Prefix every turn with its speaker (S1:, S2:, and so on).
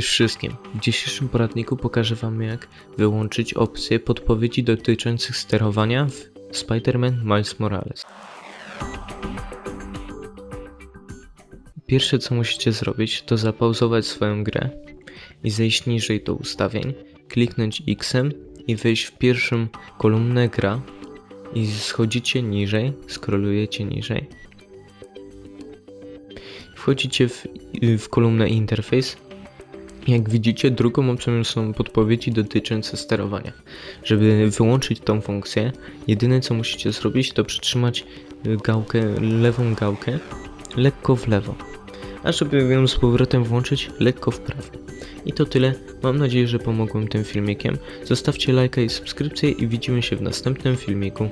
S1: Wszystkim. W dzisiejszym poradniku pokażę Wam jak wyłączyć opcje podpowiedzi dotyczących sterowania w Spider-Man Miles Morales. Pierwsze co musicie zrobić to zapauzować swoją grę i zejść niżej do ustawień, kliknąć X i wejść w pierwszą kolumnę gra i schodzicie niżej, scrollujecie niżej. Wchodzicie w, w kolumnę interfejs jak widzicie, drugą opcją są podpowiedzi dotyczące sterowania. Żeby wyłączyć tą funkcję, jedyne co musicie zrobić to przytrzymać gałkę, lewą gałkę lekko w lewo. A żeby ją z powrotem włączyć, lekko w prawo. I to tyle. Mam nadzieję, że pomogłem tym filmikiem. Zostawcie lajka i subskrypcję i widzimy się w następnym filmiku.